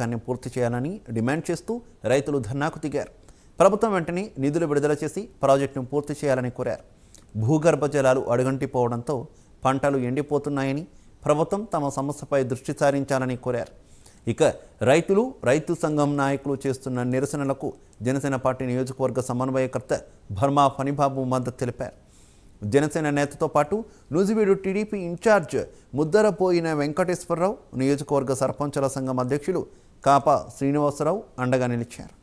కానీ పూర్తి చేయాలని డిమాండ్ చేస్తూ రైతులు ధర్నాకు దిగారు. ప్రభుత్వం వెంటనే నిధులు విడుదల చేసి ప్రాజెక్టును పూర్తి చేయాలని కోరారు. భూగర్భ జలాలు అడుగంటిపోవడంతో పంటలు ఎండిపోతున్నాయని ప్రభుత్వం తమ సమస్యపై దృష్టి సారించాలని కోరారు. ఇక రైతులు రైతు సంఘం నాయకులు చేస్తున్న నిరసనలకు జనసేన పార్టీ నియోజకవర్గ సమన్వయకర్త భర్మా ఫణిబాబు మద్దతు తెలిపారు. జనసేన నేతతో పాటు నూజివీడు టీడీపీ ఇన్ఛార్జ్ ముద్దరపోయిన వెంకటేశ్వరరావు నియోజకవర్గ సర్పంచుల సంఘం అధ్యక్షులు కాపా శ్రీనివాసరావు అండగా నిలిచారు.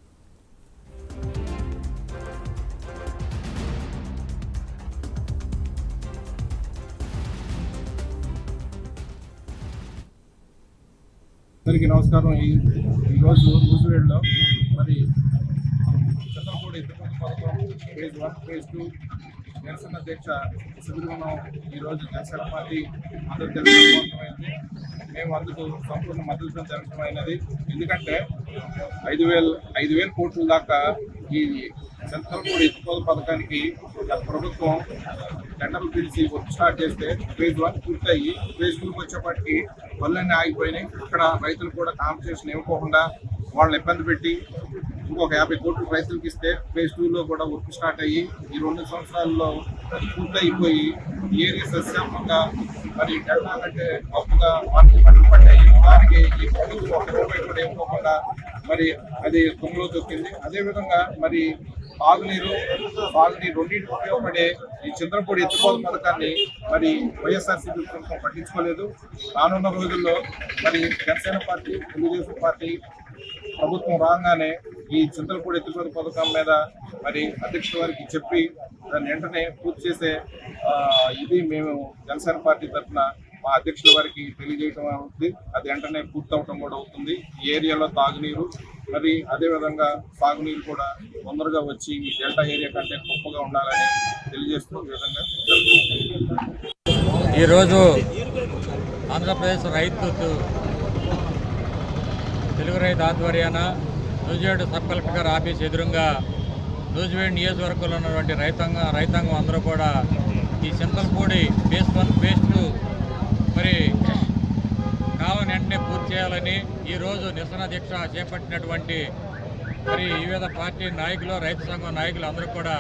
అందరికీ నమస్కారం. ఈ ఈరోజు నూజివేడ్లో మరి చంద్రపూడి ఇంతకుముందు పథకం ఫేజ్ వన్ ఫేజ్ టూ నిరసన దీక్ష శిబిరం ఈరోజు జనసేన పార్టీ మద్దతు తెలుసుకోవడమైంది మేము అందుకు సంపూర్ణ మద్దతు తెలుసుకోమైనది ఎందుకంటే ఐదు వేలు ఐదు వేల కోట్ల దాకా ఈ చంద్రపూడి ఎత్తుకోల పథకానికి ప్రభుత్వం టెండర్లు పిలిచి వర్క్ స్టార్ట్ చేస్తే ఫేజ్ వన్ పూర్తయి ఫేజ్ టూకి వచ్చేప్పటికి పనులన్నీ ఆగిపోయినాయి. ఇక్కడ రైతులు కూడా కాంపిటీషన్ ఇవ్వకుండా వాళ్ళని ఇబ్బంది పెట్టి ఇంకొక యాభై కోట్లు రైతులకు ఇస్తే ఫేజ్ టూలో కూడా వర్క్ స్టార్ట్ అయ్యి ఈ రెండు సంవత్సరాల్లో పూర్తి పూర్తయిపోయి ఈ ఏరియా మరి అంటే అప్పుగా మార్కెట్ పంటలు పడ్డాయి దానికి ఈ ప్రభుత్వం ఒక రూపాయి కూడా ఇవ్వకుండా మరి అది తుమ్ములో దొక్కింది అదేవిధంగా మరి తాగునీరు తాగునీరు రెండింటి ఉపయోగపడే ఈ చంద్రపూడి ఎత్తుకోల పథకాన్ని మరి వైఎస్ఆర్సీపీ ప్రభుత్వం పట్టించుకోలేదు. రానున్న రోజుల్లో మరి జనసేన పార్టీ తెలుగుదేశం పార్టీ ప్రభుత్వం రాగానే ఈ చింతలపూడి ఎత్తుకోల పథకం మీద మరి అధ్యక్షుల వారికి చెప్పి దాన్ని వెంటనే పూర్తి చేసే ఇది మేము జనసేన పార్టీ తరఫున మా అధ్యక్షుల వారికి తెలియజేయటం అవుతుంది. అది వెంటనే పూర్తవటం కూడా అవుతుంది. ఈ ఏరియాలో తాగునీరు మరి అదేవిధంగా సాగునీరు కూడా తొందరగా వచ్చి ఈ డెల్టా ఏరియా కంటే గొప్పగా ఉండాలని తెలియజేస్తూ విధంగా ఈరోజు ఆంధ్రప్రదేశ్ రైతు తెలుగు రైతు ఆధ్వర్యాన నూజివేడు సబ్ కలెక్టర్ ఆఫీస్ ఎదురుగా నూజివేడు నియోజకవర్గంలో ఉన్నటువంటి రైతాంగ రైతాంగం అందరూ కూడా ఈ Chintalapudi phase one phase two మరి కాలం వెంటనే పూర్తి చేయాలని ఈరోజు నిరసన దీక్ష చేపట్టినటువంటి మరి వివిధ పార్టీ నాయకులు రైతు సంఘం నాయకులు అందరూ కూడా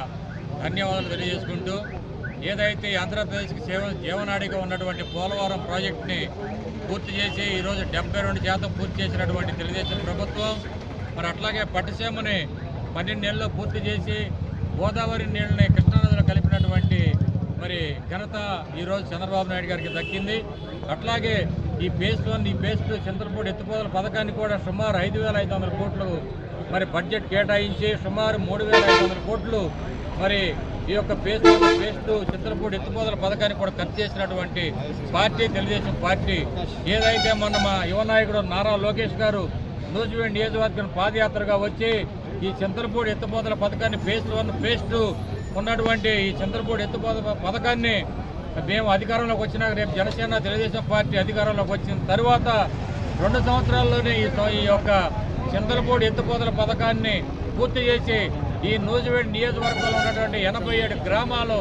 ధన్యవాదాలు తెలియజేసుకుంటూ ఏదైతే ఆంధ్రప్రదేశ్కి సేవ జీవనాడిగా ఉన్నటువంటి పోలవరం ప్రాజెక్టుని పూర్తి చేసి ఈరోజు డెబ్బై రెండు శాతం పూర్తి చేసినటువంటి తెలుగుదేశం ప్రభుత్వం మరి అట్లాగే పట్టుసీమని పన్నెండు నెలల్లో పూర్తి చేసి గోదావరి నీళ్ళని కృష్ణానదిలో కలిపినటువంటి మరి ఘనత ఈరోజు చంద్రబాబు నాయుడు గారికి దక్కింది. అట్లాగే ఈ ఫేజ్ వన్ ఈ ఫేజ్ టూ చంద్రపూడి ఎత్తుపోదల పథకాన్ని కూడా సుమారు ఐదు వేల ఐదు వందల కోట్లు మరి బడ్జెట్ కేటాయించి సుమారు మూడు వేల ఐదు వందల కోట్లు మరి ఈ యొక్క phase one phase two Chitrapudi ఎత్తుపోదల పథకాన్ని కూడా ఖర్చు చేసినటువంటి పార్టీ తెలుగుదేశం పార్టీ. ఏదైతే మొన్న మా యువ నాయకుడు నారా లోకేష్ గారు నూజివేడ్ నియోజకవర్గం పాదయాత్రగా వచ్చి ఈ చంద్రపూడి ఎత్తుపోదల పథకాన్ని ఫేజ్ వన్ ఫేజ్ టూ ఉన్నటువంటి ఈ చంద్రపూడి ఎత్తుపోద పథకాన్ని మేము అధికారంలోకి వచ్చినాక రేపు జనసేన తెలుగుదేశం పార్టీ అధికారంలోకి వచ్చిన తర్వాత రెండు సంవత్సరాల్లోనే ఈ ఈ యొక్క చింతలపూడి ఎత్తుపోతల పథకాన్ని పూర్తి చేసి ఈ నూజివేడ్ నియోజకవర్గంలో ఉన్నటువంటి ఎనభై ఏడు గ్రామాలు